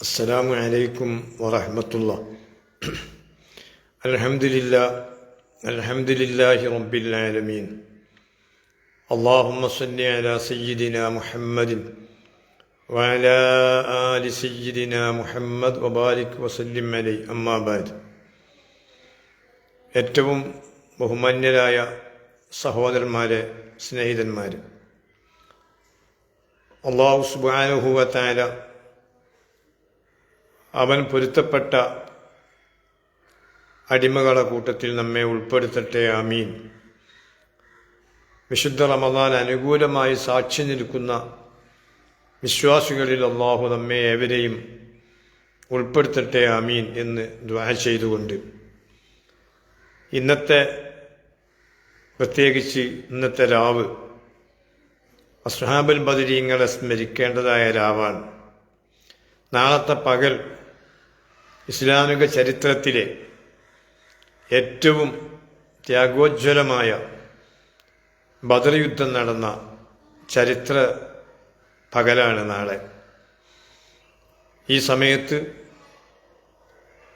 അസ്സലാമു അലൈക്കും വറഹമത്തുള്ള. അലഹമുല്ല അലഹമുല്ലാഹി റബ്ബിലാലമീൻ അള്ളാഹുമ്മ സല്ലി അല സയ്യിദിന മുഹമ്മദിൻ വഅല ആലി സയ്യിദിന മുഹമ്മദ് വബാരിക് വസല്ലിം അലൈ അമ്മാബാദ് ഏറ്റവും ബഹുമാന്യരായ സഹോദരന്മാരെ സ്നേഹിതന്മാർ അള്ളാഹു സുബാനുഹുവത്തായ അവൻ പൊരുത്തപ്പെട്ട അടിമകളെ കൂട്ടത്തിൽ നമ്മെ ഉൾപ്പെടുത്തട്ടെ ആമീൻ. വിശുദ്ധ റമദാൻ അനുകൂലമായി സാക്ഷി നിൽക്കുന്ന വിശ്വാസികളിൽ അള്ളാഹു നമ്മെ ഏവരെയും ഉൾപ്പെടുത്തട്ടെ ആമീൻ എന്ന് ദ്വാ ചെയ്തുകൊണ്ട്. ഇന്നത്തെ പ്രത്യേകിച്ച് ഇന്നത്തെ രാവ് അസ്ഹാബുൽ ബദരീങ്ങളെ സ്മരിക്കേണ്ടതായ രാവാണ്. നാളത്തെ പകൽ ഇസ്ലാമിക ചരിത്രത്തിലെ ഏറ്റവും ത്യാഗോജ്വലമായ ബദർ യുദ്ധം നടന്ന ചരിത്ര പകലാണ് നാളെ. ഈ സമയത്ത്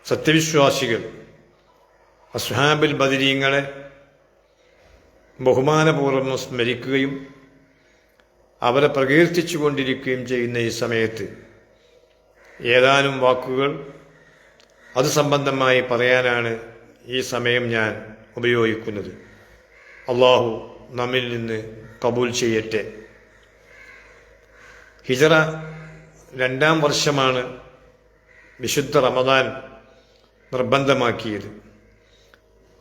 സത്യവിശ്വാസികൾ അസ്ഹാബിൽ ബദരീങ്ങളെ ബഹുമാനപൂർവം സ്മരിക്കുകയും അവരെ പ്രകീർത്തിച്ചു കൊണ്ടിരിക്കുകയും ചെയ്യുന്ന ഈ സമയത്ത് ഏതാനും വാക്കുകൾ അത് സംബന്ധമായി പറയാനാണ് ഈ സമയം ഞാൻ ഉപയോഗിക്കുന്നത്. അള്ളാഹു നമ്മിൽ നിന്ന് കബൂൽ ചെയ്യട്ടെ. ഹിജറ രണ്ടാം വർഷമാണ് വിശുദ്ധ റമദാൻ നിർബന്ധമാക്കിയത്.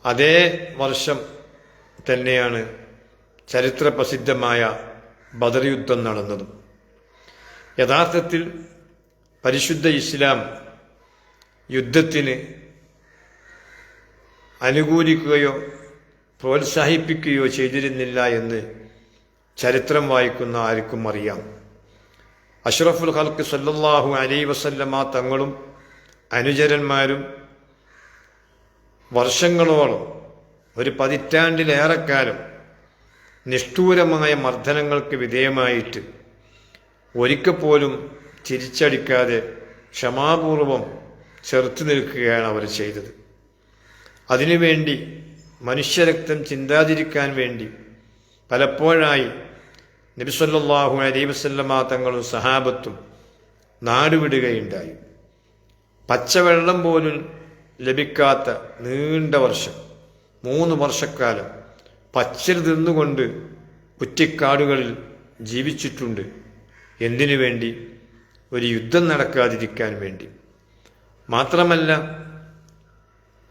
അതേ വർഷം തന്നെയാണ് ചരിത്ര പ്രസിദ്ധമായ ബദർ യുദ്ധം നടന്നതും. യഥാർത്ഥത്തിൽ പരിശുദ്ധ ഇസ്ലാം യുദ്ധത്തിന് അനുകൂലിക്കുകയോ പ്രോത്സാഹിപ്പിക്കുകയോ ചെയ്തിരുന്നില്ല എന്ന് ചരിത്രം വായിക്കുന്ന ആർക്കും അറിയാം. അഷ്റഫുൽ ഹൽക്ക് സല്ലാഹു അലൈ വസല്ലമ തങ്ങളും അനുചരന്മാരും വർഷങ്ങളോളം ഒരു പതിറ്റാണ്ടിലേറെക്കാലം നിഷ്ഠൂരമായ മർദ്ദനങ്ങൾക്ക് വിധേയമായിട്ട് ഒരിക്കൽ പോലും തിരിച്ചടിക്കാതെ ക്ഷമാപൂർവം ചെറുത്തു നിൽക്കുകയാണ് അവർ ചെയ്തത്. അതിനുവേണ്ടി മനുഷ്യരക്തം ചിന്താതിരിക്കാൻ വേണ്ടി പലപ്പോഴായി നബിസ്വല്ലാഹു അലൈ വസല്ലമ തങ്ങളും സഹാബത്തും നാടുവിടുകയുണ്ടായി. പച്ചവെള്ളം പോലും ലഭിക്കാത്ത നീണ്ട വർഷം മൂന്ന് വർഷക്കാലം പച്ചിൽ തിന്നുകൊണ്ട് കുറ്റിക്കാടുകളിൽ ജീവിച്ചിട്ടുണ്ട്. എന്തിനു വേണ്ടി? ഒരു യുദ്ധം നടക്കാതിരിക്കാൻ വേണ്ടി. മാത്രമല്ല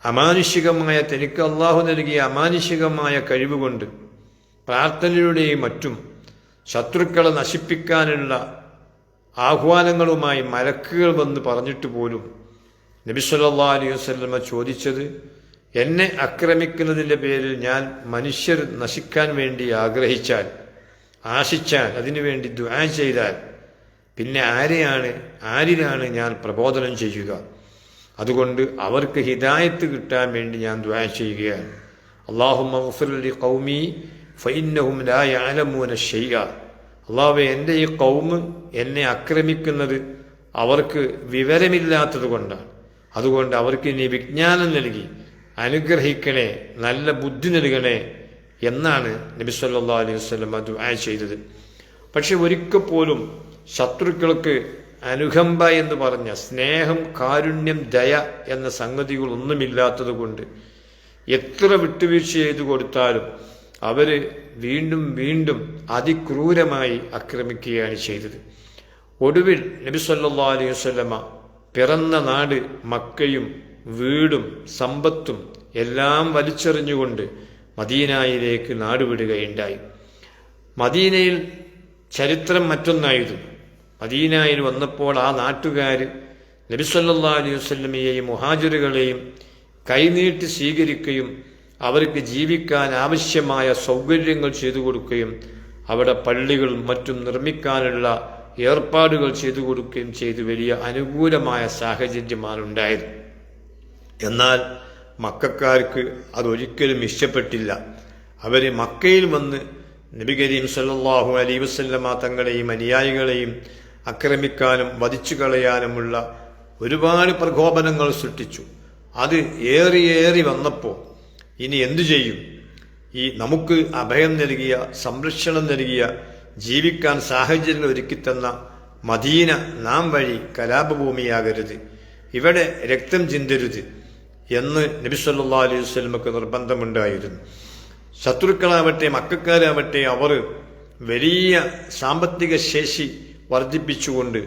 അമാനുഷികമായ തനിക്ക് അള്ളാഹു നൽകിയ അമാനുഷികമായ കഴിവുകൊണ്ട് പ്രാർത്ഥനയിലൂടെയും മറ്റും ശത്രുക്കളെ നശിപ്പിക്കാനുള്ള ആഹ്വാനങ്ങളുമായി മലക്കുകൾ വന്ന് പറഞ്ഞിട്ട് പോലും നബിസ്വല്ലാ അലൈഹി വസ്ലമ ചോദിച്ചത് എന്നെ ആക്രമിക്കുന്നതിന്റെ പേരിൽ ഞാൻ മനുഷ്യർ നശിക്കാൻ വേണ്ടി ആഗ്രഹിച്ചാൽ ആശിച്ചാൽ അതിനുവേണ്ടി ദ്വാ ചെയ്താൽ പിന്നെ ആരെയാണ് ആരിലാണ് ഞാൻ പ്രബോധനം ചെയ്യുക? അതുകൊണ്ട് അവർക്ക് ഹിദായത്ത് കിട്ടാൻ വേണ്ടി ഞാൻ ദ്വാ ചെയ്യുകയാണ്. അള്ളാഹു മഫുലി കൗമി ഫൈന്നഹും ലായാലമൂന ഷെയ്യ അള്ളാഹു എന്റെ ഈ കൗമ് എന്നെ ആക്രമിക്കുന്നത് അവർക്ക് വിവരമില്ലാത്തത് കൊണ്ടാണ്. അതുകൊണ്ട് അവർക്ക് ഇനി വിജ്ഞാനം നൽകി അനുഗ്രഹിക്കണേ നല്ല ബുദ്ധി നൽകണേ എന്നാണ് നബി സല്ലാ അലൈഹി വസ്ലം അത് ചെയ്തത്. പക്ഷെ ഒരിക്കൽ പോലും ശത്രുക്കൾക്ക് അനുകമ്പ എന്ന് പറഞ്ഞ സ്നേഹം കാരുണ്യം ദയ എന്ന സംഗതികളൊന്നുമില്ലാത്തതുകൊണ്ട് എത്ര വിട്ടുവീഴ്ച ചെയ്തു കൊടുത്താലും അവർ വീണ്ടും വീണ്ടും അതിക്രൂരമായി ആക്രമിക്കുകയാണ് ചെയ്തത്. ഒടുവിൽ നബി സല്ലാ അലൈഹി വസ്ലമ പിറന്ന നാട് മക്കയും വീടും സമ്പത്തും എല്ലാം വലിച്ചെറിഞ്ഞുകൊണ്ട് മദീനായിലേക്ക് നാടുവിടുകയുണ്ടായി. മദീനയിൽ ചരിത്രം മറ്റൊന്നായിരുന്നു. മദീനായിൽ വന്നപ്പോൾ ആ നാട്ടുകാർ നബിസല്ലാ അലൈഹി വസ്ലമയെയും മുഹാജിറുകളെയും കൈനീട്ടി സ്വീകരിക്കുകയും അവർക്ക് ജീവിക്കാൻ ആവശ്യമായ സൗകര്യങ്ങൾ ചെയ്തു കൊടുക്കുകയും അവിടെ പള്ളികൾ മറ്റും നിർമ്മിക്കാനുള്ള ഏർപ്പാടുകൾ ചെയ്തു കൊടുക്കുകയും ചെയ്തു. വലിയ അനുകൂലമായ സാഹചര്യമാണ് ഉണ്ടായത്. എന്നാൽ മക്കാർക്ക് അതൊരിക്കലും ഇഷ്ടപ്പെട്ടില്ല. അവർ മക്കയിൽ വന്ന് നബി കരീം സല്ലാഹു അലൈ വസ്ല്ലമ തങ്ങളെയും അനുയായികളെയും ആക്രമിക്കാനും വധിച്ചു കളയാനുമുള്ള ഒരുപാട് പ്രകോപനങ്ങൾ സൃഷ്ടിച്ചു. അത് ഏറിയേറി വന്നപ്പോൾ ഇനി എന്തു ചെയ്യും? ഈ നമുക്ക് അഭയം നൽകിയ സംരക്ഷണം നൽകിയ ജീവിക്കാൻ സാഹചര്യങ്ങൾ ഒരുക്കിത്തന്ന മദീന നാം വഴി കലാപഭൂമിയാകരുത്. ഇവിടെ രക്തം ചിന്തരുത് എന്ന് നബി സല്ലാ അലൈഹി വസ്ലമക്ക് നിർബന്ധമുണ്ടായിരുന്നു. ശത്രുക്കളാവട്ടെ മക്കാരാവട്ടെ അവർ വലിയ സാമ്പത്തിക ശേഷി വർദ്ധിപ്പിച്ചുകൊണ്ട്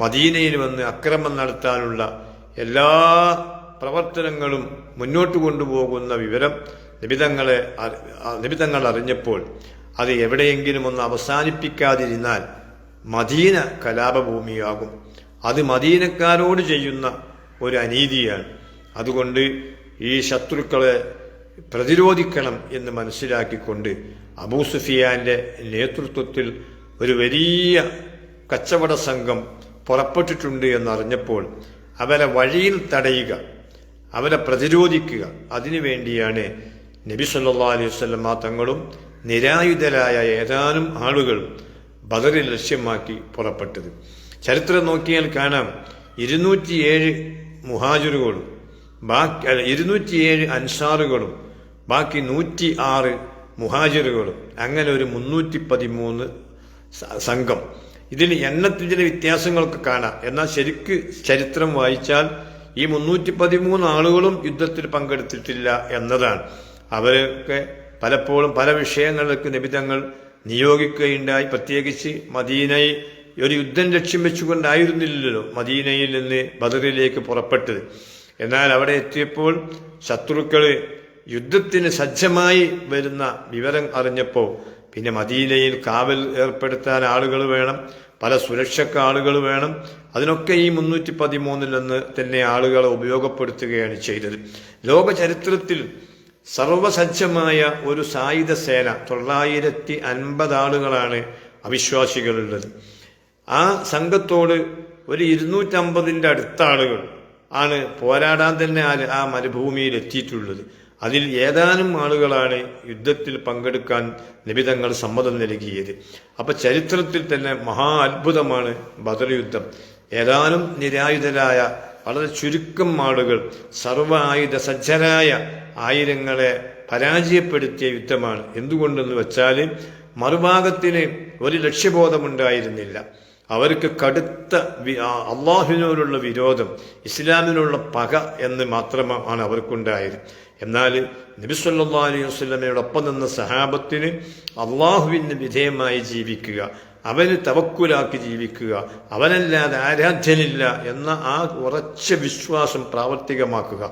മദീനയിൽ വന്ന് അക്രമം നടത്താനുള്ള എല്ലാ പ്രവർത്തനങ്ങളും മുന്നോട്ട് കൊണ്ടുപോകുന്ന വിവരം നിബിതങ്ങളെ നിബിതങ്ങൾ അറിഞ്ഞപ്പോൾ അത് എവിടെയെങ്കിലും ഒന്ന് അവസാനിപ്പിക്കാതിരുന്നാൽ മദീന കലാപഭൂമിയാകും. അത് മദീനക്കാരോട് ചെയ്യുന്ന ഒരു അനീതിയാണ്. അതുകൊണ്ട് ഈ ശത്രുക്കളെ പ്രതിരോധിക്കണം എന്ന് മനസ്സിലാക്കിക്കൊണ്ട് അബൂ സുഫിയാന്റെ നേതൃത്വത്തിൽ ഒരു വലിയ കച്ചവട സംഘം പുറപ്പെട്ടിട്ടുണ്ട് എന്നറിഞ്ഞപ്പോൾ അവരെ വഴിയിൽ തടയുക അവരെ പ്രതിരോധിക്കുക. അതിനുവേണ്ടിയാണ് നബി സല്ലാ അലൈഹി വസ്ലമ തങ്ങളും നിരായുധരായ ഏതാനും ആളുകൾ ബദറിൽ ലക്ഷ്യമാക്കി പുറപ്പെട്ടത്. ചരിത്രം നോക്കിയാൽ കാണാം. ഇരുന്നൂറ്റിയേഴ് മുഹാജുറുകളും ബാക്കി ഇരുന്നൂറ്റിയേഴ് അൻസാറുകളും ബാക്കി നൂറ്റി ആറ് മുഹാജിറുകളും. അങ്ങനെ ഒരു മുന്നൂറ്റി പതിമൂന്ന് സംഘം. ഇതിന് എണ്ണത്തിൽ ചില വ്യത്യാസങ്ങളൊക്കെ കാണാം. എന്നാൽ ശരിക്ക് ചരിത്രം വായിച്ചാൽ ഈ മുന്നൂറ്റി പതിമൂന്ന് ആളുകളും യുദ്ധത്തിൽ പങ്കെടുത്തിട്ടില്ല എന്നതാണ്. അവരൊക്കെ പലപ്പോഴും പല വിഷയങ്ങളിലേക്ക് നിബിധങ്ങൾ നിയോഗിക്കുകയുണ്ടായി. പ്രത്യേകിച്ച് മദീനയെ ഒരു യുദ്ധം ലക്ഷ്യം വെച്ചുകൊണ്ടായിരുന്നില്ലല്ലോ മദീനയിൽ നിന്ന് ബദറിലേക്ക് പുറപ്പെട്ടത്. എന്നാൽ അവിടെ എത്തിയപ്പോൾ ശത്രുക്കൾ യുദ്ധത്തിന് സജ്ജമായി വരുന്ന വിവരം അറിഞ്ഞപ്പോൾ പിന്നെ മദീനയിൽ കാവൽ ഏർപ്പെടുത്താൻ ആളുകൾ വേണം പല സുരക്ഷക്ക് ആളുകൾ വേണം. അതിനൊക്കെ ഈ മുന്നൂറ്റി പതിമൂന്നിൽ നിന്ന് തന്നെ ആളുകളെ ഉപയോഗപ്പെടുത്തുകയാണ് ചെയ്തത്. ലോക ചരിത്രത്തിൽ സർവസജ്ജമായ ഒരു സായുധ സേന തൊള്ളായിരത്തി അൻപത് ആളുകളാണ് അവിശ്വാസികളുള്ളത്. ആ സംഘത്തോട് ഒരു ഇരുന്നൂറ്റമ്പതിന്റെ അടുത്ത ആളുകൾ ആണ് പോരാടാൻ തന്നെ ആ മരുഭൂമിയിൽ എത്തിയിട്ടുള്ളത്. അതിൽ ഏതാനും ആളുകളാണ് യുദ്ധത്തിൽ പങ്കെടുക്കാൻ നിബിതങ്ങൾ സമ്മതം നൽകിയത്. അപ്പൊ ചരിത്രത്തിൽ തന്നെ മഹാ അത്ഭുതമാണ് ബദർ യുദ്ധം. ഏതാനും നിരായുധരായ വളരെ ചുരുക്കം ആളുകൾ സർവ ആയുധ സജ്ജരായ ആയിരങ്ങളെ പരാജയപ്പെടുത്തിയ യുദ്ധമാണ്. എന്തുകൊണ്ടെന്ന് വെച്ചാൽ മറുഭാഗത്തിന് ഒരു ലക്ഷ്യബോധമുണ്ടായിരുന്നില്ല. അവർക്ക് കടുത്ത അള്ളാഹുവിനോടുള്ള വിരോധം ഇസ്ലാമിനുള്ള പക എന്ന് മാത്രമാണ് അവർക്കുണ്ടായത്. എന്നാൽ നബിസ്വല്ലാ അലൈഹി ഒപ്പം നിന്ന സഹാബത്തിന് അള്ളാഹുവിന് വിധേയമായി ജീവിക്കുക അവന് തവക്കുലാക്കി ജീവിക്കുക അവനല്ലാതെ ആരാധ്യനില്ല എന്ന ആ ഉറച്ച വിശ്വാസം പ്രാവർത്തികമാക്കുക.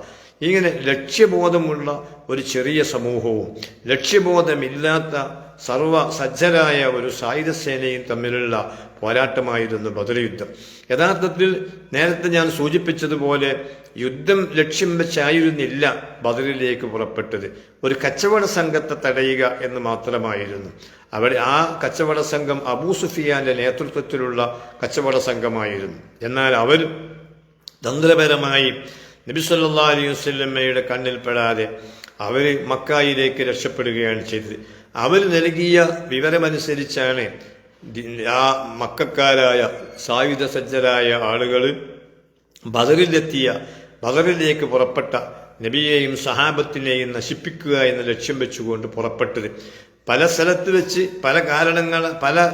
ഇങ്ങനെ ലക്ഷ്യബോധമുള്ള ഒരു ചെറിയ സമൂഹവും ലക്ഷ്യബോധമില്ലാത്ത സർവ സജ്ജരായ ഒരു സായുധ സേനയും തമ്മിലുള്ള പോരാട്ടമായിരുന്നു ബദർ യുദ്ധം യഥാർത്ഥത്തിൽ നേരത്തെ ഞാൻ സൂചിപ്പിച്ചതുപോലെ യുദ്ധം ലക്ഷ്യം വെച്ചായിരുന്നില്ല ബദറിലേക്ക് പുറപ്പെട്ടത്. ഒരു കച്ചവട സംഘത്തെ തടയുക എന്ന് മാത്രമായിരുന്നു. അവിടെ ആ കച്ചവട സംഘം അബൂ സുഫിയാന്റെ നേതൃത്വത്തിലുള്ള കച്ചവട സംഘമായിരുന്നു. എന്നാൽ അവർ തന്ത്രപരമായി നബിസല്ലാ അലൈഹി വസ്ലമ്മയുടെ കണ്ണിൽപ്പെടാതെ അവർ മക്കായിലേക്ക് രക്ഷപ്പെടുകയാണ് ചെയ്തത്. അവർ നൽകിയ വിവരമനുസരിച്ചാണ് ആ മക്കാരായ സായുധ സജ്ജരായ ആളുകൾ ബദറിലെത്തിയ ബദറിലേക്ക് പുറപ്പെട്ട നബിയെയും സഹാബത്തിനെയും നശിപ്പിക്കുക എന്ന ലക്ഷ്യം വെച്ചുകൊണ്ട് പുറപ്പെട്ടത്. പല സ്ഥലത്ത് വെച്ച് പല കാരണങ്ങൾ പല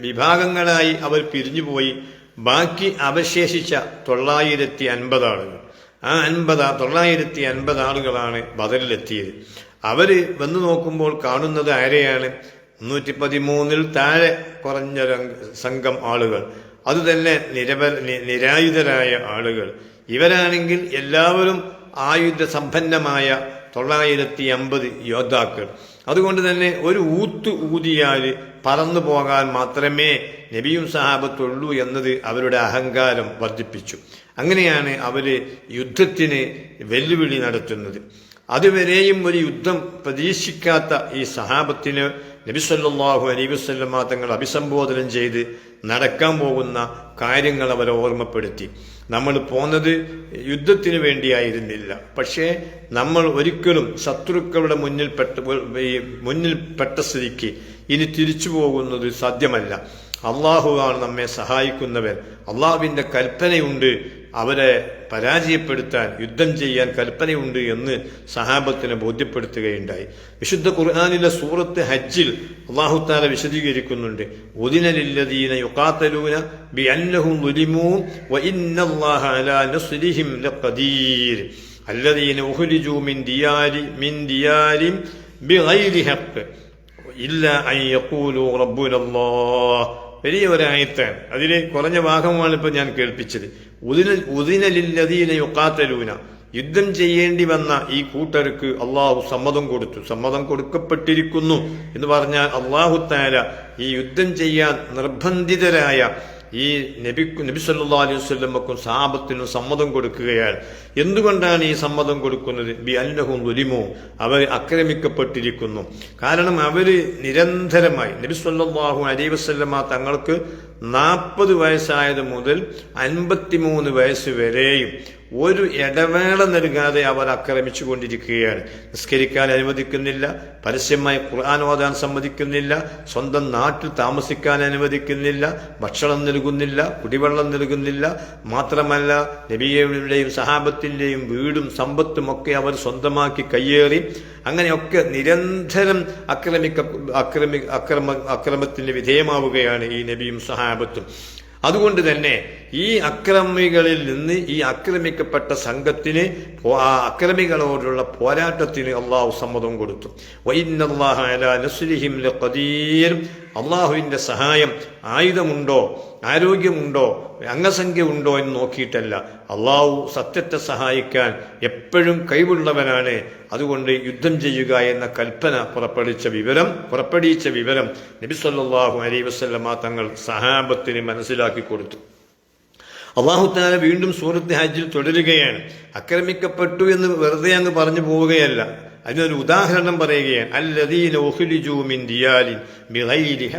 വിഭാഗങ്ങളായി അവർ പിരിഞ്ഞുപോയി. ബാക്കി അവശേഷിച്ച തൊള്ളായിരത്തി അൻപത് ആളുകൾ ആ അൻപത് തൊള്ളായിരത്തി അൻപത് ആളുകളാണ് ബദറിലെത്തിയത്. അവർ വന്നു നോക്കുമ്പോൾ കാണുന്നത് ആരെയാണ്? മുന്നൂറ്റി പതിമൂന്നിൽ താഴെ കുറഞ്ഞ സംഘം ആളുകൾ. അതുതന്നെ നിരവ നിരായുധരായ ആളുകൾ. ഇവരാണെങ്കിൽ എല്ലാവരും ആയുധ സമ്പന്നമായ തൊള്ളായിരത്തി അമ്പത് യോദ്ധാക്കൾ. അതുകൊണ്ട് തന്നെ ഒരു ഊത്ത് ഊതിയാൽ പറന്നു പോകാൻ മാത്രമേ നബിയും സഹാബത്തുള്ളൂ എന്നത് അവരുടെ അഹങ്കാരം വർദ്ധിപ്പിച്ചു. അങ്ങനെയാണ് അവർ യുദ്ധത്തിന് വെല്ലുവിളി നടത്തുന്നത്. അതുവരെയും ഒരു യുദ്ധം പ്രതീക്ഷിക്കാത്ത ഈ സഹാബത്തിന് നബിസല്ലാഹു അലൈവിസ്വല്ലമ്മ തങ്ങൾ അഭിസംബോധനം ചെയ്ത് നടക്കാൻ പോകുന്ന കാര്യങ്ങൾ അവരെ ഓർമ്മപ്പെടുത്തി. നമ്മൾ പോന്നത് യുദ്ധത്തിന് വേണ്ടിയായിരുന്നില്ല. പക്ഷേ നമ്മൾ ഒരിക്കലും ശത്രുക്കളുടെ മുന്നിൽ പെട്ട മുന്നിൽ പെട്ട സ്ഥിതിക്ക് ഇനി തിരിച്ചു പോകുന്നത് സാധ്യമല്ല. അള്ളാഹുവാണ് നമ്മെ സഹായിക്കുന്നവൻ. അള്ളാഹുവിന്റെ കൽപ്പനയുണ്ട് അവരെ പരാജയപ്പെടുത്താൻ യുദ്ധം ചെയ്യാൻ കൽപ്പനയുണ്ട് എന്ന് സഹാബത്തിന് ബോധ്യപ്പെടുത്തുകയുണ്ടായി. വിശുദ്ധ ഖുർആാനിലെ സൂറത്ത് ഹജ്ജിൽ അള്ളാഹുത്താല വിശദീകരിക്കുന്നുണ്ട്. വ ഇന്നല്ലാഹ അലാ ലഖദീർ. അല്ലദീന മിൻ മിൻ ബിഗൈരി ഹഖ്. അൻ യഖൂലു വലിയ ഒരായത്താണ്. അതിലെ കുറഞ്ഞ ഭാഗമാണ് ഇപ്പൊ ഞാൻ കേൾപ്പിച്ചത്. ഉദിനലില്ലതീന യുക്കാത്തലൂന യുദ്ധം ചെയ്യേണ്ടി വന്ന ഈ കൂട്ടർക്ക് അള്ളാഹു സമ്മതം കൊടുത്തു. സമ്മതം കൊടുക്കപ്പെട്ടിരിക്കുന്നു എന്ന് പറഞ്ഞാൽ അള്ളാഹു താര ഈ യുദ്ധം ചെയ്യാൻ നിർബന്ധിതരായ ഈ നബി നബി സല്ലാ അലൈഹി സ്വല്ലമ്മക്കും സാപത്തിനും സമ്മതം കൊടുക്കുകയാണ് എന്തുകൊണ്ടാണ് ഈ സമ്മതം കൊടുക്കുന്നത്? ബി അന്നഹും ദുലിമോ. അവർ ആക്രമിക്കപ്പെട്ടിരിക്കുന്നു. കാരണം അവർ നിരന്തരമായി നബി സല്ലാഹു അലൈഹി വസ്ലമ തങ്ങൾക്ക് നാൽപ്പത് വയസ്സായത് മുതൽ അൻപത്തിമൂന്ന് വയസ്സ് വരെയും ഒരു ഇടവേള നൽകാതെ അവർ ആക്രമിച്ചു കൊണ്ടിരിക്കുകയാണ് നിസ്കരിക്കാൻ അനുവദിക്കുന്നില്ല പരസ്യമായി ഖുർആൻ ഓതാൻ സമ്മതിക്കുന്നില്ല സ്വന്തം നാട്ടിൽ താമസിക്കാൻ അനുവദിക്കുന്നില്ല ഭക്ഷണം നൽകുന്നില്ല കുടിവെള്ളം നൽകുന്നില്ല. മാത്രമല്ല നബിയുടെയും സഹാബത്തിന്റെയും വീടും സമ്പത്തും ഒക്കെ അവർ സ്വന്തമാക്കി കയ്യേറി അങ്ങനെയൊക്കെ നിരന്തരം ആക്രമിക്ക ആക്രമി അക്രമ അക്രമത്തിന് വിധേയമാവുകയാണ് ഈ നബിയും സഹാബത്തും. അതുകൊണ്ട് തന്നെ ഈ അക്രമികളിൽ നിന്ന് ഈ ആക്രമിക്കപ്പെട്ട സംഘത്തിന് ആ അക്രമികളോടുള്ള പോരാട്ടത്തിന് അള്ളാഹു സമ്മതം കൊടുത്തു. വൈന്നല്ലാഹ അലാ നസ്രിഹിം ലഖദീർ. അള്ളാഹുവിന്റെ സഹായം ആയുധമുണ്ടോ? ആരോഗ്യമുണ്ടോ? അംഗസംഖ്യ ഉണ്ടോ എന്ന് നോക്കിയിട്ടല്ല. അള്ളാഹു സത്യത്തെ സഹായിക്കാൻ എപ്പോഴും കഴിവുള്ളവനാണ്. അതുകൊണ്ട് യുദ്ധം ചെയ്യുക എന്ന കൽപ്പന പുറപ്പെടുവിച്ച വിവരം പുറപ്പെടുവിച്ച വിവരം നബിസ്വല്ലാഹു വസല്ലമ തങ്ങൾ സഹാബത്തിന് മനസ്സിലാക്കി കൊടുത്തു. അള്ളാഹു താല വീണ്ടും സൂറത്ത് ഹജ്ജിൽ തുടരുകയാണ്. ആക്രമിക്കപ്പെട്ടു എന്ന് വെറുതെ അങ്ങ് പറഞ്ഞു പോവുകയല്ല. അതിനൊരു ഉദാഹരണം പറയുകയാണ്. അല്ലദീന ബിഗൈരി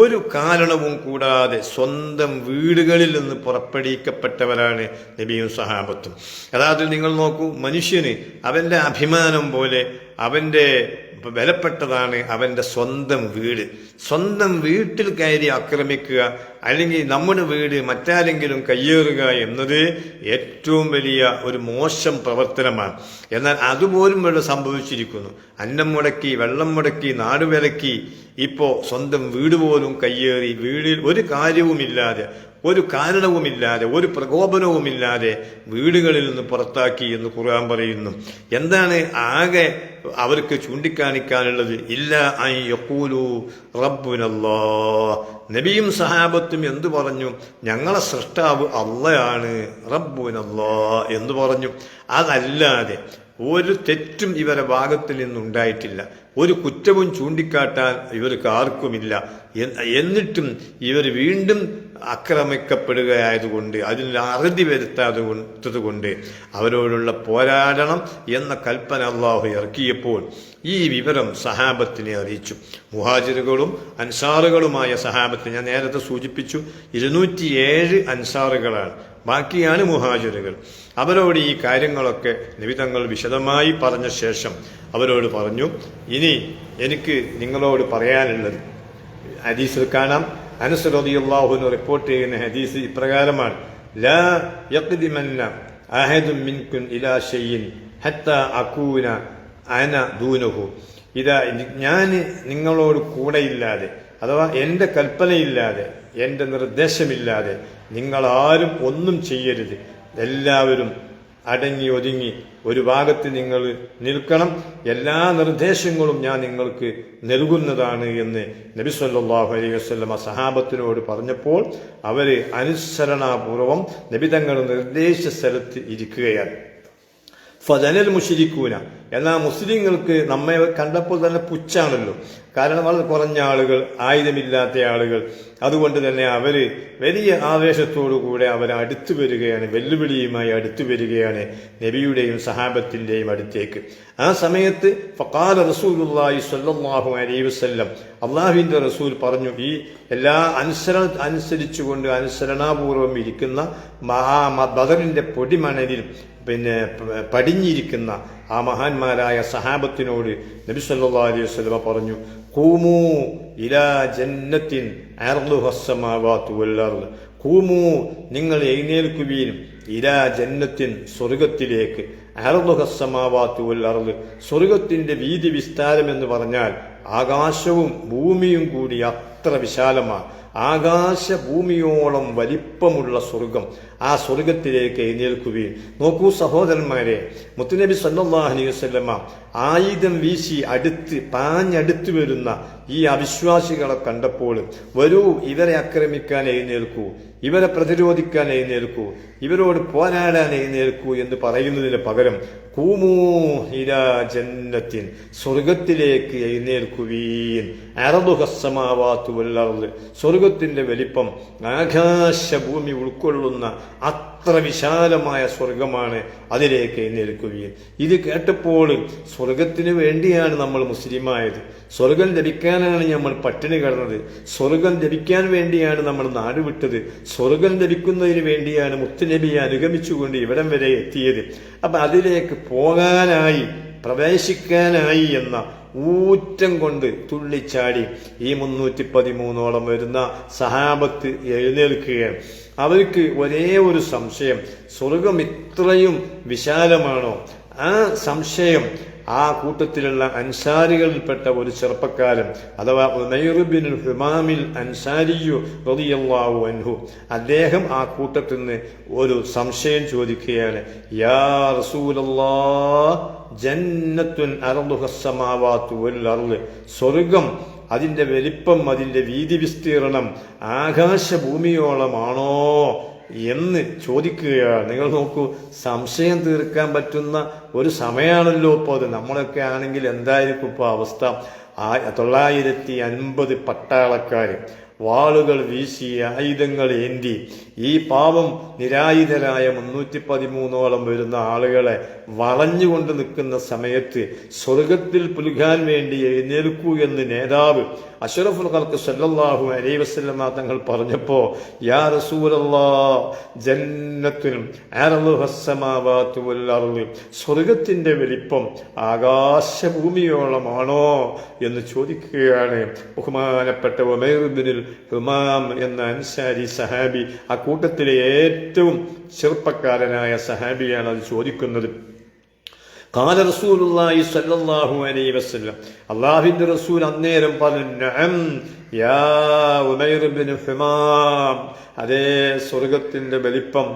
ഒരു കാരണവും കൂടാതെ സ്വന്തം വീടുകളിൽ നിന്ന് പുറപ്പെടുവിക്കപ്പെട്ടവരാണ് നബിയും സഹാബത്തും. അതായത് നിങ്ങൾ നോക്കൂ മനുഷ്യന് അവന്റെ അഭിമാനം പോലെ അവന്റെ വിലപ്പെട്ടതാണ് അവന്റെ സ്വന്തം വീട്. സ്വന്തം വീട്ടിൽ കയറി ആക്രമിക്കുക അല്ലെങ്കിൽ നമ്മുടെ വീട് മറ്റാരെങ്കിലും കയ്യേറുക എന്നത് ഏറ്റവും വലിയ ഒരു മോശം പ്രവർത്തനമാണ്. എന്നാൽ അതുപോലും ഇവിടെ സംഭവിച്ചിരിക്കുന്നു. അന്നം മുടക്കി വെള്ളം മുടക്കി നാട് വിലക്കി ഇപ്പോ സ്വന്തം വീട് പോലും കയ്യേറി വീടിൽ ഒരു കാര്യവുമില്ലാതെ ഒരു കാരണവുമില്ലാതെ ഒരു പ്രകോപനവുമില്ലാതെ വീടുകളിൽ നിന്ന് പുറത്താക്കി എന്ന് ഖുർആൻ പറയുന്നു. എന്താണ് ആകെ അവർക്ക് ചൂണ്ടിക്കാണിക്കാനുള്ളത്? ഇല്ല ഐ യക്കൂലു റബ്ബുനല്ലോ. നബിയും സഹാബത്തും എന്തു പറഞ്ഞു? ഞങ്ങളെ സൃഷ്ടാവ് അള്ളയാണ് റബ്ബുനല്ലോ എന്ന് പറഞ്ഞു. അതല്ലാതെ ഒരു തെറ്റും ഇവരെ ഭാഗത്തിൽ നിന്നുണ്ടായിട്ടില്ല. ഒരു കുറ്റവും ചൂണ്ടിക്കാട്ടാൻ ഇവർക്ക് ആർക്കുമില്ല. എന്നിട്ടും ഇവർ വീണ്ടും ആക്രമിക്കപ്പെടുകയായതുകൊണ്ട് അതിന് അറുതി വരുത്താത്തത് കൊണ്ട് അവരോടുള്ള പോരാടണം എന്ന കൽപ്പന അള്ളാഹു ഇറക്കിയപ്പോൾ ഈ വിവരം സഹാബത്തിനെ അറിയിച്ചു. മുഹാജിറുകളും അൻസാറുകളുമായ സഹാബത്ത് ഞാൻ നേരത്തെ സൂചിപ്പിച്ചു ഇരുന്നൂറ്റിയേഴ് അൻസാറുകളാണ്. ബാക്കിയാണ് മുഹാജിറുകൾ. അവരോട് ഈ കാര്യങ്ങളൊക്കെ നിവിധങ്ങൾ വിശദമായി പറഞ്ഞ ശേഷം അവരോട് പറഞ്ഞു ഇനി എനിക്ക് നിങ്ങളോട് പറയാനുള്ളത് ഹദീസിൽ കാണാം. അനസ് എന്ന് റിപ്പോർട്ട് ചെയ്യുന്ന ഹദീസ് ഇപ്രകാരമാണ് ലാ ഇലാ ദൂനഹു. ഇതാ ഞാൻ നിങ്ങളോട് കൂടെയില്ലാതെ അഥവാ എന്റെ കൽപ്പനയില്ലാതെ എന്റെ നിർദ്ദേശമില്ലാതെ നിങ്ങളാരും ഒന്നും ചെയ്യരുത്. എല്ലാവരും അടങ്ങി ഒതുങ്ങി ഒരു ഭാഗത്ത് നിങ്ങൾ നിൽക്കണം. എല്ലാ നിർദ്ദേശങ്ങളും ഞാൻ നിങ്ങൾക്ക് നൽകുന്നതാണ് എന്ന് നബി സല്ലാഹു അലൈഹി വസ്ലമ സഹാബത്തിനോട് പറഞ്ഞപ്പോൾ അവർ അനുസരണാപൂർവം നബി തങ്ങൾ നിർദ്ദേശ സ്ഥലത്ത് ഇരിക്കുകയാണ്. ഫതനൽ മുഷിരിക്കൂന. എന്നാൽ മുസ്ലിങ്ങൾക്ക് നമ്മെ കണ്ടപ്പോൾ തന്നെ പുച്ഛാണല്ലോ. കാരണം വളരെ കുറഞ്ഞ ആളുകൾ ആയുധമില്ലാത്ത ആളുകൾ. അതുകൊണ്ട് തന്നെ അവർ വലിയ ആവേശത്തോടു കൂടെ അവർ അടുത്തു വരികയാണ് വെല്ലുവിളിയുമായി അടുത്തു വരികയാണ് നബിയുടെയും സഹാബത്തിന്റെയും അടുത്തേക്ക്. ആ സമയത്ത് ഫക്കാല റസൂലുള്ളാഹി സ്വല്ലല്ലാഹു അലൈ വസ്ല്ലം അള്ളാഹുവിന്റെ റസൂൽ പറഞ്ഞു ഈ എല്ലാ അനുസരണ അനുസരിച്ചുകൊണ്ട് അനുസരണാപൂർവം ഇരിക്കുന്ന മഹാ ബദറിന്റെ പൊടിമണലിൽ പിന്നെ പടിഞ്ഞിരിക്കുന്ന ആ മഹാന്മാരായ സഹാബത്തിനോട് നബി സല്ലാ അലൈഹി വസ്ലമ പറഞ്ഞു കൂമൂ ഇലാ ജന്നത്തിൻ കൂമൂ നിങ്ങൾ എഴുന്നേൽക്കുവീനും ഇലാ ജന്നത്തിൻ സ്വർഗത്തിലേക്ക് അർദുഹസ്സമാവാതു വൽ അർദ്. സ്വർഗത്തിന്റെ വീതി വിസ്താരം എന്ന് പറഞ്ഞാൽ ആകാശവും ഭൂമിയും കൂടി അത്ര വിശാലമാണ്. ആകാശഭൂമിയോളം വലിപ്പമുള്ള സ്വർഗം ആ സ്വർഗത്തിലേക്ക് എഴുന്നേൽക്കുകയും നോക്കൂ സഹോദരന്മാരെ മുത്തുനബി സല്ലല്ലാഹു അലൈഹി വസല്ലമ ആയുധം വീശി അടുത്ത് പാഞ്ഞടുത്ത് വരുന്ന ഈ അവിശ്വാസികളെ കണ്ടപ്പോൾ വരൂ ഇവരെ ആക്രമിക്കാൻ എഴുന്നേൽക്കൂ ഇവരെ പ്രതിരോധിക്കാൻ എഴുന്നേൽക്കൂ ഇവരോട് പോരാടാൻ എഴുന്നേൽക്കൂ എന്ന് പറയുന്നതിന് പകരം കൂമൂ ഇലാ ജന്നത്തിൻ സ്വർഗത്തിലേക്ക് എഴുന്നേൽക്കുവീൻ അറബുഹസ്സമാവാത്തു വല്ലർദ് സ്വർഗത്തിന്റെ വലിപ്പം ആകാശഭൂമി ഉൾക്കൊള്ളുന്ന അത്ര വിശാലമായ സ്വർഗമാണ് അതിലേക്ക് എഴുന്നേൽക്കുകയും ഇത് കേട്ടപ്പോൾ സ്വർഗത്തിന് വേണ്ടിയാണ് നമ്മൾ മുസ്ലിമായത്. സ്വർഗം ലഭിക്കാനാണ് നമ്മൾ പട്ടിണി കിടന്നത്. സ്വർഗം ലഭിക്കാൻ വേണ്ടിയാണ് നമ്മൾ നാട് വിട്ടത്. സ്വർഗം ലഭിക്കുന്നതിന് വേണ്ടിയാണ് മുത്തുനബിയെ അനുഗമിച്ചുകൊണ്ട് ഇവിടം വരെ എത്തിയത്. അപ്പം അതിലേക്ക് പോകാനായി പ്രവേശിക്കാനായി എന്ന ഊറ്റം കൊണ്ട് തുള്ളിച്ചാടി ഈ മുന്നൂറ്റി പതിമൂന്നോളം വരുന്ന സഹാബത്ത് എഴുന്നേൽക്കുകയാണ്. അവർക്ക് ഒരേ ഒരു സംശയം. സ്വർഗം ഇത്രയും വിശാലമാണോ? ആ സംശയം ആ കൂട്ടത്തിലുള്ള അൻസാരികളിൽപ്പെട്ട ഒരു ചെറുപ്പക്കാരൻ അഥവാ അൻഹു അദ്ദേഹം ആ കൂട്ടത്തിൽ നിന്ന് ഒരു സംശയം ചോദിക്കുകയാണ്. യാ ജന്നത്തുൻ സ്വർഗം അതിന്റെ വലിപ്പം അതിന്റെ വീതി വിസ്തീർണം ആകാശഭൂമിയോളമാണോ എന്ന് ചോദിക്കുകയാണ്. നിങ്ങൾ നോക്കൂ സംശയം തീർക്കാൻ പറ്റുന്ന ഒരു സമയമാണല്ലോ ഇപ്പോൾ അത്. നമ്മളൊക്കെ ആണെങ്കിൽ എന്തായിരിക്കും ഇപ്പോൾ അവസ്ഥ? ആ തൊള്ളായിരത്തി അൻപത് പട്ടാളക്കാർ വാളുകൾ വീശി ആയുധങ്ങൾ ഏന്തി ഈ പാവം നിരായുധരായ മുന്നൂറ്റി പതിമൂന്നോളം വരുന്ന ആളുകളെ വളഞ്ഞുകൊണ്ട് നിൽക്കുന്ന സമയത്ത് സ്വർഗത്തിൽ പുലുകാൻ വേണ്ടി എഴുന്നേൽക്കൂ എന്ന് നേതാവ് അഷറഫുൽ ഖൽക്ക് സല്ലല്ലാഹു അലൈ വസല്ലമ തങ്ങൾ പറഞ്ഞപ്പോ യാ റസൂലല്ലാ ജന്നത്തിനും സ്വർഗത്തിന്റെ വലിപ്പം ആകാശഭൂമിയോളമാണോ? എന്ന് ചോദിക്കുകയാണ് ബഹുമാനപ്പെട്ട ഒമേർബിനിൽ ബിനുൽ ഹുമാം എന്ന അൻസാരി സഹാബി. ആ കൂട്ടത്തിലെ ഏറ്റവും ചെറുപ്പക്കാരനായ സഹാബിയാണ് അത് ചോദിക്കുന്നത്. കാല റസൂലുള്ളാഹി സ്വല്ലല്ലാഹു അലൈഹി വസല്ലം അല്ലാഹുവിന്റെ റസൂൽ അന്നേരം പറഞ്ഞു നഅം യാ ഉമൈർ ഇബ്നു ഹുമാം. അതേ സ്വർഗത്തിന്റെ വലിപ്പം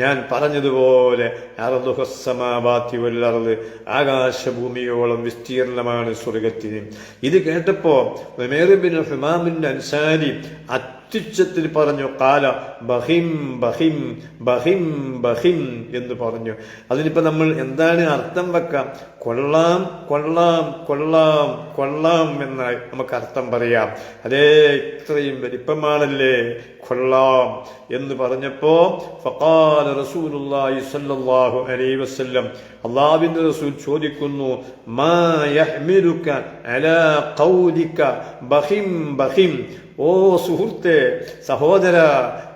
ഞാൻ പറഞ്ഞതുപോലെ അർദുഹസ്സമാവാതി വൽ അർദ്. ആകാശഭൂമിയോളം വിസ്തീർണമാണ് സ്വർഗത്തിന് ഇത് കേട്ടപ്പോ ഉമൈർ ഇബ്നു ഹുമാമിന്റെ അൻസാരി അത്യുച്ചത്തിൽ പറഞ്ഞു കാല ബഹിം ബഹിം ബഹിം ബഹിം എന്ന് പറഞ്ഞു. അതിനിപ്പോ നമ്മൾ എന്താണ് അർത്ഥം വെക്കാം? കൊള്ളാം കൊള്ളാം കൊള്ളാം കൊള്ളാം എന്ന് നമുക്ക് അർത്ഥം പറയാം. അതേ ഇത്രയും വലിപ്പമാണല്ലേ? കൊള്ളാം എന്ന് പറഞ്ഞപ്പോ ഫഖാല റസൂലുള്ളാഹി സ്വല്ലല്ലാഹു അലൈഹി വസല്ലം അള്ളാഹുവിന്റെ റസൂൽ ചോദിക്കുന്നു മാ യഹ്മിലുക അലാ ഖൗലിക ബഹിം ബഹിം ഓ സുഹൃത്തെ സഹോദര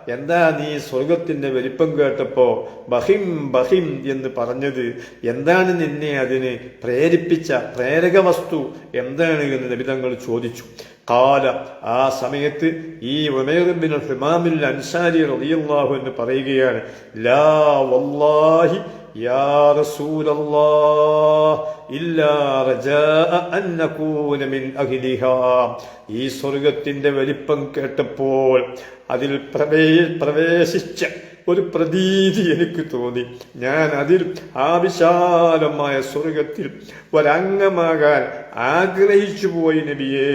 എന്താ നീ സ്വർഗത്തിന്റെ വലിപ്പം കേട്ടപ്പോ ബഹിം ബഹിം എന്ന് പറഞ്ഞത്? എന്താണ് നിന്നെ അതിന് പ്രേരിപ്പിച്ച പ്രേരക വസ്തു? എന്താണ് എന്ന് നബിതങ്ങൾ ചോദിച്ചു. കാല ആ സമയത്ത് ഈ ഉമേറിബിൻ ഹിമാമിൽ അൻസാരി റളിയല്ലാഹു എന്ന് പറയുകയാണ് ലാ വല്ലാഹി യാ الله إلا رجاء أن نكون من أهلها ഈ സ്വർഗത്തിന്റെ വലിപ്പം കേട്ടപ്പോൾ അതിൽ പ്രവേ പ്രവേശിച്ച ഒരു പ്രതീതി എനിക്ക് തോന്നി. ഞാൻ അതിൽ ആ വിശാലമായ സ്വർഗത്തിൽ ഒരംഗമാകാൻ ആഗ്രഹിച്ചു പോയി നബിയേ.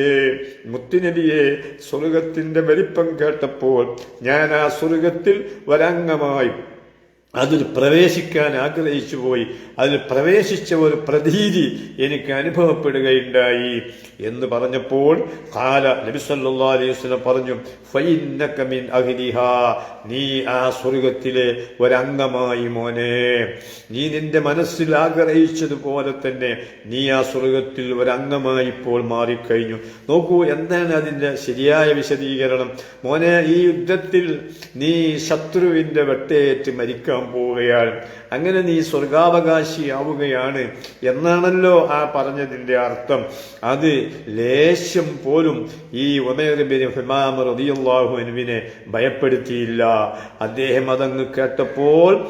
മുത്തുനബിയെ സ്വർഗത്തിന്റെ വലിപ്പം കേട്ടപ്പോൾ ഞാൻ ആ സ്വർഗത്തിൽ ഒരംഗമായി അതിൽ പ്രവേശിക്കാൻ ആഗ്രഹിച്ചു പോയി. അതിൽ പ്രവേശിച്ച ഒരു പ്രതീതി എനിക്ക് അനുഭവപ്പെടുകയുണ്ടായി എന്ന് പറഞ്ഞപ്പോൾ കാല നബിസല്ലാ പറഞ്ഞു ഫൈന്നക മിൻ അഹ്ലിഹ നീ ആ സ്വർഗത്തിലെ ഒരംഗമായി മോനെ. നീ നിന്റെ മനസ്സിൽ ആഗ്രഹിച്ചതുപോലെ തന്നെ നീ ആ സ്വർഗത്തിൽ ഒരംഗമായി ഇപ്പോൾ മാറിക്കഴിഞ്ഞു. നോക്കൂ എന്താണ് അതിന്റെ ശരിയായ വിശദീകരണം? മോനെ ഈ യുദ്ധത്തിൽ നീ ശത്രുവിന്റെ വെട്ടേറ്റ് മരിക്കാൻ പോവുകയാണ് അങ്ങനെ നീ സ്വർഗാവകാശിയാവുകയാണ് എന്നാണല്ലോ ആ പറഞ്ഞതിന്റെ അർത്ഥം. അത് ലേശം പോലും ഈ ഉമയർബിൻ ഹിമാം റതിയുള്ളാഹുവിനെ ഭയപ്പെടുത്തിയില്ല. അദ്ദേഹം അതങ്ങ് കേട്ടപ്പോൾ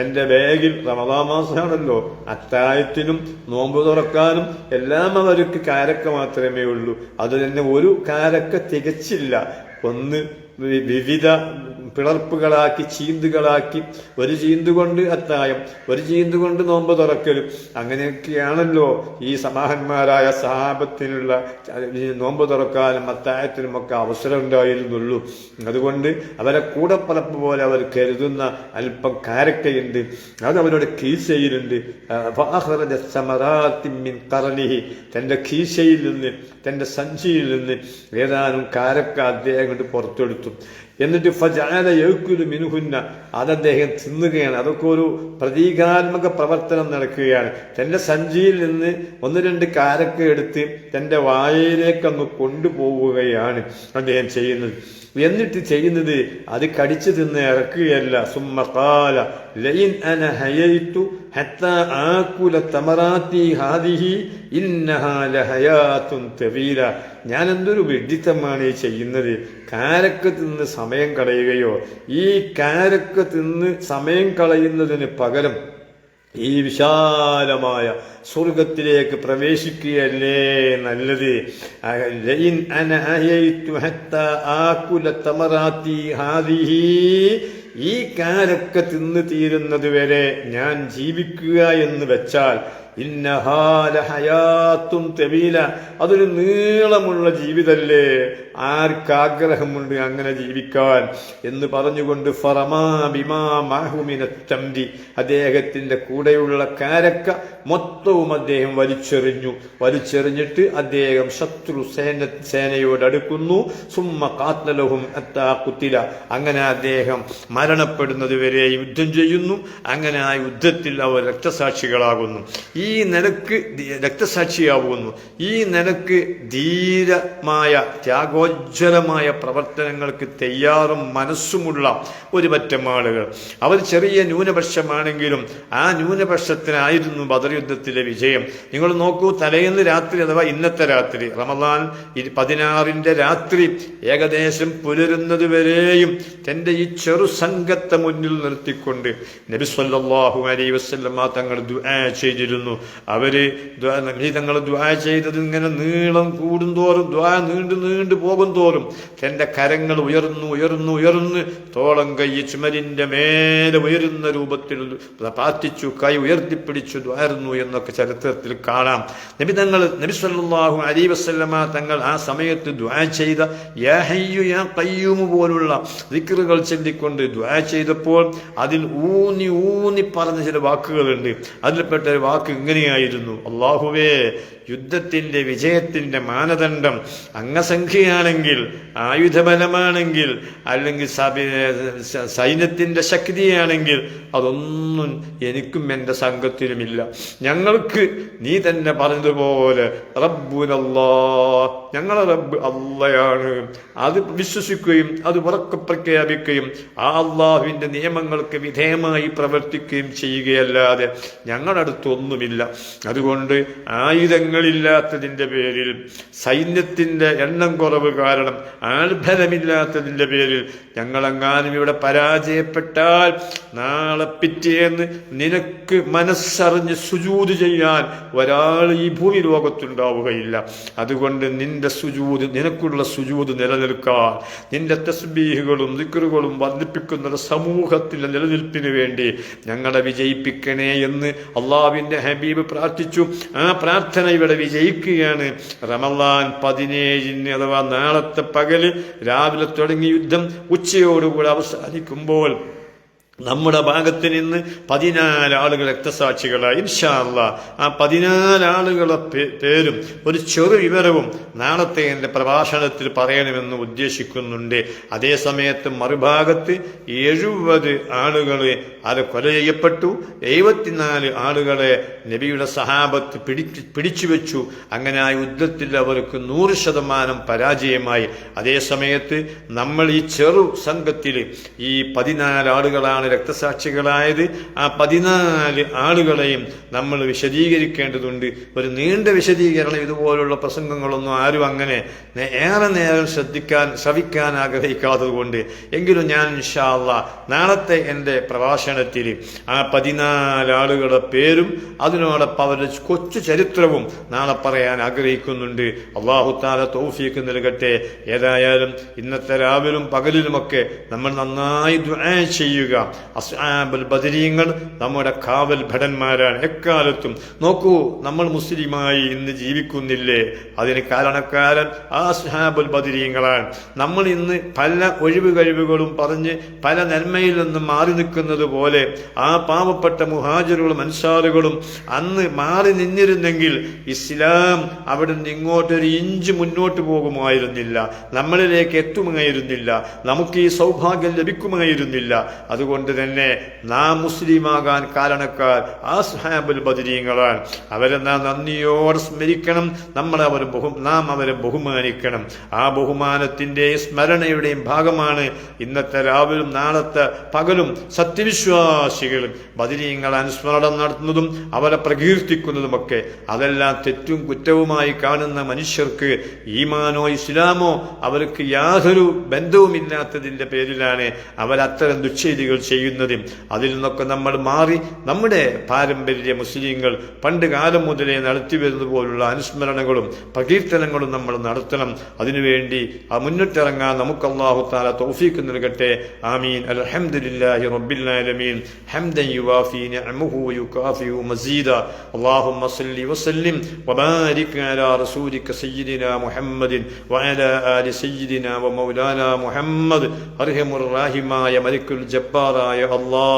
തന്റെ ബാഗിൽ റമദാൻ മാസമാണല്ലോ. അത്തായത്തിനും നോമ്പ് തുറക്കാനും എല്ലാം അവർക്ക് കാരക്ക മാത്രമേ ഉള്ളൂ. അത് തന്നെ ഒരു കാരക്ക തികച്ചില്ല. ഒന്ന് വി- വിവിധ പിളർപ്പുകളാക്കി ചീന്തുകളാക്കി ഒരു ചീന്തുകൊണ്ട് അത്തായം ഒരു ചീന്തുകൊണ്ട് നോമ്പ് തുറക്കലും. അങ്ങനെയൊക്കെയാണല്ലോ ഈ സമാഹന്മാരായ സഹാബത്തിനുള്ള ഈ നോമ്പ് തുറക്കാനും അത്തായത്തിനും ഒക്കെ അവസരം ഉണ്ടായിരുന്നുള്ളൂ. അതുകൊണ്ട് അവരെ കൂടപ്പറപ്പ് പോലെ അവർ കരുതുന്ന അല്പം കാരക്കയുണ്ട്. അത് അവരുടെ കീശയിലുണ്ട്. തന്റെ കീശയിൽ നിന്ന് തന്റെ സഞ്ചിയിൽ നിന്ന് ഏതാനും കാരക്ക അദ്ദേഹം കൊണ്ട് പുറത്തെടുത്തു. എന്നിട്ട് ഫജാല യൗക്കുലു മിനുഹുന്ന അത് അദ്ദേഹം തിന്നുകയാണ്. അതൊക്കെ ഒരു പ്രതീകാത്മക പ്രവർത്തനം നടക്കുകയാണ്. തന്റെ സഞ്ചിയിൽ നിന്ന് ഒന്ന് രണ്ട് കാരക്ക എടുത്ത് തന്റെ വായയിലേക്കൊന്ന് കൊണ്ടുപോവുകയാണ് അദ്ദേഹം ചെയ്യുന്നത്. എന്നിട്ട് ചെയ്യുന്നത് അത് കടിച്ചു തിന്ന് ഇറക്കുകയല്ല. സുമ്മക്കാല ലൈൻ അന ഹയൈത്തു ഹത്ത ആകുല തമറാത്തി ഹാദിഹി ഇന്നഹാല ഹയാത്തും തെവീല. ഞാൻ എന്തൊരു വെഡിത്തമാണ് ഈ ചെയ്യുന്നത്? കാരക്ക തിന്ന് സമയം കളയുകയോ? ഈ കാരക്ക തിന്ന് സമയം കളയുന്നതിന് പകരം ഈ വിശാലമായ സ്വർഗത്തിലേക്ക് പ്രവേശിക്കുകയല്ലേ നല്ലത്? ഈ കാരക്ക തിന്നു തീരുന്നത് വരെ ഞാൻ ജീവിക്കുക എന്ന് വെച്ചാൽ ഇന്നഹാലഹയാത്തും തെവീല അതൊരു നീളമുള്ള ജീവിതല്ലേ? ആർക്കാഗ്രഹമുണ്ട് അങ്ങനെ ജീവിക്കാൻ? എന്ന് പറഞ്ഞുകൊണ്ട് ഫറമാ ബിമാ അദ്ദേഹത്തിന്റെ കൂടെയുള്ള കാരക്ക മൊത്തവും അദ്ദേഹം വലിച്ചെറിഞ്ഞു. വലിച്ചെറിഞ്ഞിട്ട് അദ്ദേഹം ശത്രു സേന സേനയോട് അടുക്കുന്നു. സുമ്മ കാത്തലഹും അത്താ കുത്തില. അങ്ങനെ അദ്ദേഹം മരണപ്പെടുന്നത് വരെ യുദ്ധം ചെയ്യുന്നു. അങ്ങനെ ആ യുദ്ധത്തിൽ അവർ രക്തസാക്ഷികളാകുന്നു. ഈ നിലയ്ക്ക് ദി- രക്തസാക്ഷിയാവുന്നു. ഈ നിലയ്ക്ക് ധീരമായ ത്യാഗോജ്വലമായ പ്രവർത്തനങ്ങൾക്ക് തയ്യാറും മനസ്സുമുള്ള ഒരു പറ്റം ആളുകൾ. അവർ ചെറിയ ന്യൂനപക്ഷമാണെങ്കിലും ആ ന്യൂനപക്ഷത്തിനായിരുന്നു ബദർ യുദ്ധത്തിലെ വിജയം. നിങ്ങൾ നോക്കൂ തലേന്ന് രാത്രി അഥവാ ഇന്നത്തെ രാത്രി റമദാൻ പതിനാറിന്റെ രാത്രി ഏകദേശം പുലരുന്നത് വരെയും തന്റെ ഈ ചെറു സംഘത്തെ മുന്നിൽ നിർത്തിക്കൊണ്ട് നബി സല്ലല്ലാഹു അലൈഹി വസല്ലമ തങ്ങൾ ചെയ്തിരുന്നു. അവർ ദുആ- ദ്വാ ചെയ്തത് ഇങ്ങനെ നീളം കൂടുന്തോറും ദ്വാ നീണ്ടു നീണ്ടു പോകും തോറും തന്റെ കരങ്ങൾ ഉയർന്നു ഉയർന്നു ഉയർന്ന് തോളം കൈ ചുമരിന്റെ മേലെ ഉയരുന്ന രൂപത്തിൽ പ്രാർത്ഥിച്ചു കൈ ഉയർത്തിപ്പിടിച്ചു ദ്വാരുന്നു എന്നൊക്കെ ചരിത്രത്തിൽ കാണാം. നബി തങ്ങൾ നബി സല്ലല്ലാഹു അലൈഹി വസല്ലമ തങ്ങൾ ആ സമയത്ത് ദ്വാ ചെയ്ത യാ ഹയ്യു യാ ഖയ്യൂമു പോലുള്ള ദിക്റുകൾ ചൊല്ലിക്കൊണ്ട് ദ്വാ ചെയ്തപ്പോൾ അതിൽ ഊന്നി ഊന്നി പറഞ്ഞ ചില വാക്കുകളുണ്ട്. അതിൽപ്പെട്ട ഒരു വാക്ക് ഇങ്ങനെയായിരുന്നു അള്ളാഹുവേ യുദ്ധത്തിന്റെ വിജയത്തിന്റെ മാനദണ്ഡം അംഗസംഖ്യയാണെങ്കിൽ ആയുധബലമാണെങ്കിൽ അല്ലെങ്കിൽ സൈന്യത്തിന്റെ ശക്തിയാണെങ്കിൽ അതൊന്നും എനിക്കും എന്റെ സംഘത്തിനുമില്ല. ഞങ്ങൾക്ക് നീ തന്നെ പറഞ്ഞതുപോലെ റബ്ബുനല്ലാ ഞങ്ങളെ റബ്ബ് അള്ളയാണ്. അത് വിശ്വസിക്കുകയും അത് ഉറക്കെ പ്രഖ്യാപിക്കുകയും ആ അള്ളാഹുവിന്റെ നിയമങ്ങൾക്ക് വിധേയമായി പ്രവർത്തിക്കുകയും ചെയ്യുകയല്ലാതെ ഞങ്ങളുടെ അടുത്തൊന്നുമില്ല. അതുകൊണ്ട് ആയുധങ്ങളില്ലാത്തതിന്റെ പേരിൽ സൈന്യത്തിന്റെ എണ്ണം കുറവ് കാരണം ആൾബലമില്ലാത്തതിന്റെ പേരിൽ ഞങ്ങളെങ്ങാനും ഇവിടെ പരാജയപ്പെട്ടാൽ നാളെ പിറ്റേന്ന് നിനക്ക് മനസ്സറിഞ്ഞ് സുജൂത് ചെയ്യാൻ ഒരാൾ ഈ ഭൂമി ലോകത്തുണ്ടാവുകയില്ല. അതുകൊണ്ട് നിന്റെ സുജൂത് നിനക്കുള്ള സുജൂത് നിലനിൽക്കാൻ നിന്റെ തസ്ബീഹുകളും ദിക്കറുകളും വർദ്ധിപ്പിക്കുന്ന ഒരു സമൂഹത്തിന്റെ നിലനിൽപ്പിന് വേണ്ടി ഞങ്ങളെ വിജയിപ്പിക്കണേ എന്ന് അള്ളാവിന്റെ ഹബീബ് പ്രാർത്ഥിച്ചു. ആ പ്രാർത്ഥന ഇവിടെ വിജയിക്കുകയാണ്. റമലാൻ പതിനേഴിന് അഥവാ നാളത്തെ പകൽ രാവിലെ തുടങ്ങിയ യുദ്ധം ഉച്ചയോടുകൂടി അവസാനിക്കുമ്പോൾ നമ്മുടെ ഭാഗത്ത് നിന്ന് പതിനാല് ആളുകൾ രക്തസാക്ഷികളായി. ഇൻഷാല്ല ആ പതിനാല് ആളുകളെ പേരും ഒരു ചെറു വിവരവും നാളത്തെ എന്റെ പ്രഭാഷണത്തിൽ പറയണമെന്ന് ഉദ്ദേശിക്കുന്നുണ്ട്. അതേ സമയത്ത് മറുഭാഗത്ത് എഴുപത് ആളുകൾ അത് കൊല ചെയ്യപ്പെട്ടു. എഴുപത്തിനാല് ആളുകളെ നബിയുടെ സഹാബത്ത് പിടിച്ചു പിടിച്ചു വെച്ചു. അങ്ങനെ ആ യുദ്ധത്തിൽ അവർക്ക് നൂറ് ശതമാനം പരാജയമായി. അതേ സമയത്ത് നമ്മൾ ഈ ചെറു സംഘത്തിൽ ഈ പതിനാല് ആളുകളാണ് രക്തസാക്ഷികളായത് ആ പതിനാല് ആളുകളെയും നമ്മൾ വിശദീകരിക്കേണ്ടതുണ്ട്. ഒരു നീണ്ട വിശദീകരണം ഇതുപോലുള്ള പ്രസംഗങ്ങളൊന്നും ആരും അങ്ങനെ ഏറെ നേരം ശ്രദ്ധിക്കാൻ ശ്രവിക്കാൻ ആഗ്രഹിക്കാത്തതുകൊണ്ട് എങ്കിലും ഞാൻ ഇൻഷാല്ല നാളത്തെ എന്റെ പ്രഭാഷണത്തിൽ ആ പതിനാല് ആളുകളുടെ പേരും അതിനോടൊപ്പം അവരുടെ കൊച്ചു ചരിത്രവും നാളെ പറയാൻ ആഗ്രഹിക്കുന്നുണ്ട്. അള്ളാഹുത്താല തൗഫീക്ക് നൽകട്ടെ. ഏതായാലും ഇന്നത്തെ രാവിലും പകലിലുമൊക്കെ നമ്മൾ നന്നായി ചെയ്യുക. അസ്ഹാബുൽ ബദരീങ്ങൾ നമ്മുടെ കാവൽ ഭടന്മാരാണ്. എക്കാലത്തും നോക്കൂ നമ്മൾ മുസ്ലിമായി ഇന്ന് ജീവിക്കുന്നില്ലേ? അതിന് കാരണക്കാരൻ ആ അസ്ഹാബുൽ ബദരീങ്ങളാണ് നമ്മൾ ഇന്ന് പല ഒഴിവ് കഴിവുകളും പറഞ്ഞ് പല നന്മയിൽ നിന്ന് മാറി നിൽക്കുന്നത് പോലെ ആ പാവപ്പെട്ട മുഹാജറുകളും അൻസാറുകളും അന്ന് മാറി നിന്നിരുന്നെങ്കിൽ ഇസ്ലാം അവിടെ നിന്ന് ഇങ്ങോട്ടൊരു ഇഞ്ച് മുന്നോട്ട് പോകുമായിരുന്നില്ല. നമ്മളിലേക്ക് എത്തുമായിരുന്നില്ല. നമുക്ക് ഈ സൗഭാഗ്യം ലഭിക്കുമായിരുന്നില്ല. അതുകൊണ്ട് തന്നെ നാം മുസ്ലിമാകാൻ കാരണക്കാർ ആ സുഹാബുൽ ബദരീങ്ങളാണ് അവരെ നാം നന്ദിയോടെ സ്മരിക്കണം. നമ്മൾ അവർ ബഹു നാം അവരെ ബഹുമാനിക്കണം. ആ ബഹുമാനത്തിന്റെയും സ്മരണയുടെയും ഭാഗമാണ് ഇന്നത്തെ രാവിലും നാളത്തെ പകലും സത്യവിശ്വാസികളും. ബദരീങ്ങൾ അനുസ്മരണം നടത്തുന്നതും അവരെ പ്രകീർത്തിക്കുന്നതുമൊക്കെ. അതെല്ലാം തെറ്റും കുറ്റവുമായി കാണുന്ന മനുഷ്യർക്ക് ഈമാനോ ഇസ്ലാമോ അവർക്ക് യാതൊരു ബന്ധവുമില്ലാത്തതിന്റെ പേരിലാണ് അവരത്തരം ദുശ്ചേരികൾ ചെയ്യുന്നത് ചെയ്യുന്നത് അതിൽ നിന്നൊക്കെ നമ്മൾ മാറി നമ്മുടെ പാരമ്പര്യ മുസ്ലിങ്ങൾ പണ്ട് കാലം മുതലേ നടത്തി വരുന്നത് അനുസ്മരണങ്ങളും പ്രകീർത്തനങ്ങളും നമ്മൾ നടത്തണം. അതിനുവേണ്ടി ആ മുന്നിട്ടിറങ്ങാൻ നമുക്ക് അള്ളാഹു താല തൗഫീക്ക് നൽകട്ടെ. ആമീൻ. അൽഹംദുലില്ലാഹി റബ്ബിൽ ആലമീൻ. ഹംദൻ യുവാഫി നിഅമുഹു യുകാഫി മസീദ. اللهم صل وسلم وبارك على رسولك سيدنا محمد وعلى آل سيدنا ومولانا محمد أرحم الراحماء ملك الجبار ജബ്ബാറായ അള്ളാ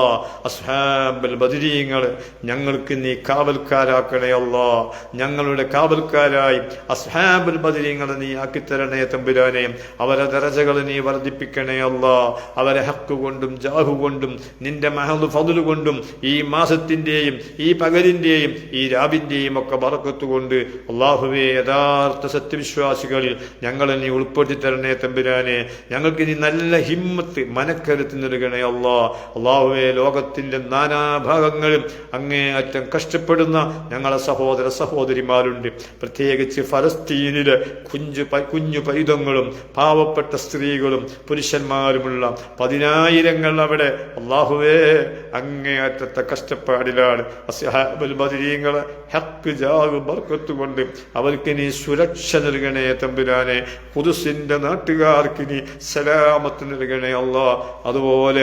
അസ്ഹാബൽ ബദരീങ്ങൾ ഞങ്ങൾക്ക് നീ കാവൽക്കാരാക്കണേ അള്ളാ. ഞങ്ങളുടെ കാവൽക്കാരായി അസ്ഹാബുൽ ബദരീങ്ങൾ നീ ആക്കിത്തരണേ തമ്പുരാനെ. അവരെ ദരജകൾ നീ വർദ്ധിപ്പിക്കണേ അള്ളാ. അവരെ ഹക്ക് കൊണ്ടും ജാഹു കൊണ്ടും നിന്റെ മഹദ് ഫതുൽ കൊണ്ടും ഈ മാസത്തിന്റെയും ഈ പകലിന്റെയും ഈ രാവിന്റെയും ഒക്കെ വറക്കത്തുകൊണ്ട് അള്ളാഹുവെ യഥാർത്ഥ സത്യവിശ്വാസികളിൽ ഞങ്ങളെ നീ ഉൾപ്പെടുത്തി തരണേ തമ്പുരാനെ. ഞങ്ങൾക്ക് നീ നല്ല ഹിമ്മത്ത് മനക്കരുത്ത് നൽകണേ അള്ളാ. അള്ളാഹുവെ ലോകത്തിന്റെ നാനാഭാഗങ്ങളിൽ അങ്ങേ അറ്റം കഷ്ടപ്പെടുന്ന ഞങ്ങളെ സഹോദര സഹോദരിമാരുണ്ട്. പ്രത്യേകിച്ച് ഫലസ്തീനിലെ കുഞ്ഞു കുഞ്ഞു പൈതങ്ങളും പാവപ്പെട്ട സ്ത്രീകളും പുരുഷന്മാരുമുള്ള പതിനായിരങ്ങൾ അവിടെ അള്ളാഹുവേ അങ്ങേ അറ്റത്തെ കഷ്ടപ്പാടിലാണ്. ബദരീങ്ങളെ ഹക്ക് ജാഗ് ബർക്കത്ത് കൊണ്ട് അവർക്ക് നീ സുരക്ഷ നൽകണേ തമ്പുരാനെ. പുതുസിന്റെ നാട്ടുകാർക്ക് നീ സലാമത്ത് നൽകണേ അല്ലാ അതുപോലെ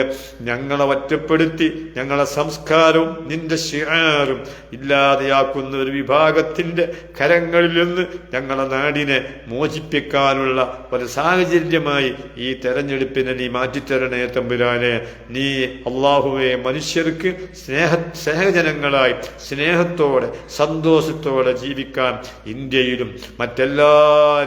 ഞങ്ങളെ ഒറ്റപ്പെടുത്തി ഞങ്ങളെ സംസ്കാരവും നിന്റെ ഷിയാറും ഇല്ലാതെയാക്കുന്ന ഒരു വിഭാഗത്തിന്റെ കരങ്ങളിൽ നിന്ന് ഞങ്ങളെ നാടിനെ മോചിപ്പിക്കാനുള്ള ഒരു സാഹചര്യമായി ഈ തെരഞ്ഞെടുപ്പിനെ നീ മാറ്റിത്തരണേ തമ്പുരാനെ. നീ അള്ളാഹുവെ മനുഷ്യർക്ക് സ്നേഹ സ്നേഹജനങ്ങളായി സ്നേഹത്തോടെ സന്തോഷത്തോടെ ജീവിക്കാൻ ഇന്ത്യയിലും മറ്റെല്ലാ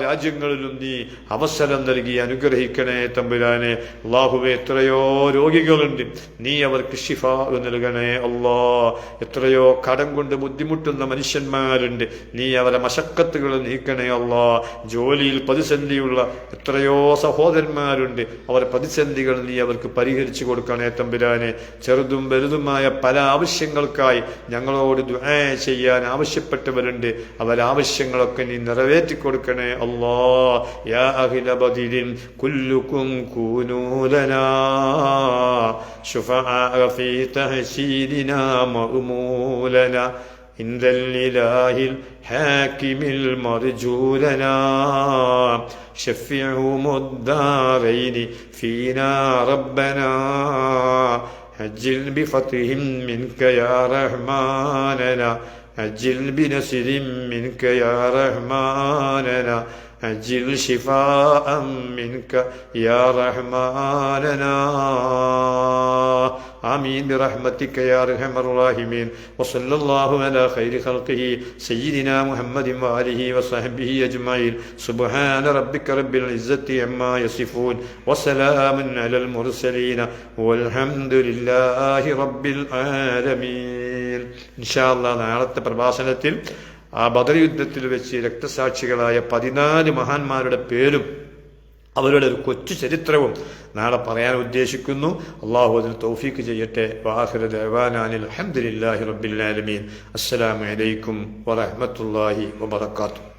രാജ്യങ്ങളിലും നീ അവസരം നൽകി അനുഗ്രഹിക്കണേ തമ്പുരാനെ. അള്ളാഹുവെ എത്രയോ രോഗികളുണ്ട് നീ അവർക്ക് ഷിഫ നൽകണേ അല്ലാ. എത്രയോ കടം കൊണ്ട് ബുദ്ധിമുട്ടുന്ന മനുഷ്യന്മാരുണ്ട്. നീ അവരെ മശക്കത്തുകൾ നീക്കണേ അല്ലാ. ജോലിയിൽ പ്രതിസന്ധിയുള്ള എത്രയോ സഹോദരന്മാരുണ്ട്. അവരെ പ്രതിസന്ധികൾ നീ അവർക്ക് പരിഹരിച്ചു കൊടുക്കണേ തമ്പുരാനെ. ചെറുതും വലുതുമായ പല ആവശ്യങ്ങൾക്കായി ഞങ്ങളോട് ചെയ്യാൻ ആവശ്യപ്പെട്ടവരുണ്ട്. അവരാവശ്യങ്ങളൊക്കെ നീ നിറവേറ്റി കൊടുക്കണേ അല്ലാ. കുല്ലുക്കും കൂനൂ ലനാ شفعاء في تهشيدنا مأمولنا عند الإله الحاكم المرجو لنا شفعهم الدارين فينا ربنا. عجل بفتحهم منك يا رحماننا عجل بنصر منك يا رحماننا عجل شفاء منك يا رحماننا آمين برحمتك يا أرحم الراحمين وصلى الله على خير خلقه سيدنا محمد وآله وصحبه أجمعين سبحان ربك رب العزة عما يصفون وسلام على المرسلين والحمد لله رب العالمين إن شاء الله നാളത്തെ പ്രഭാഷണത്തിൽ ആ ബദർ യുദ്ധത്തിൽ വെച്ച് രക്തസാക്ഷികളായ പതിനാല് മഹാന്മാരുടെ പേരും അവരുടെ ഒരു കൊച്ചു ചരിത്രവും നാളെ പറയാൻ ഉദ്ദേശിക്കുന്നു. അള്ളാഹു അതിന് തൗഫീക്ക് ചെയ്യട്ടെ. വാഹിർ ദേവാനാനിൽ അഹമ്മദില്ലാഹി അസ്സലാമു അലൈക്കും വറഹ്മത്തുള്ളാഹി വബറകാതുഹു.